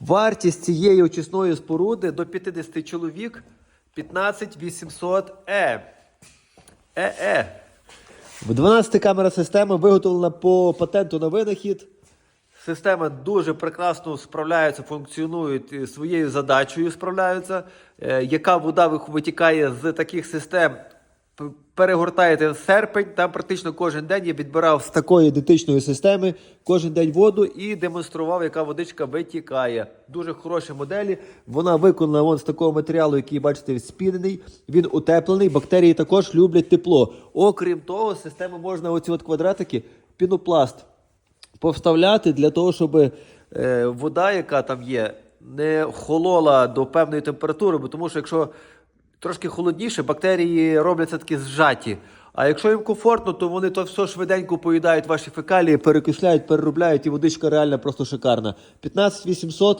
Вартість цієї очисної споруди до 50 чоловік 15800 Е. Е-е. 12 камера система виготовлена по патенту на винахід. Система дуже прекрасно справляється, функціонують своєю задачею справляються. Е, яка вода витікає з таких систем? Перегортаєте серпень, там практично кожен день я відбирав з такої ідентичної системи кожен день воду і демонстрував, яка водичка витікає. Дуже хороші моделі. Вона виконана вон з такого матеріалу, який бачите, спінений. Він утеплений. Бактерії також люблять тепло. Окрім того, з системи можна оці от квадратики, пінопласт повставляти для того, щоб е, вода, яка там є, не холола до певної температури, бо тому що якщо трошки холодніше, бактерії робляться такі зжаті. А якщо їм комфортно, то вони то все швиденько поїдають ваші фекалії, перекисляють, переробляють, і водичка реально просто шикарна. 15 800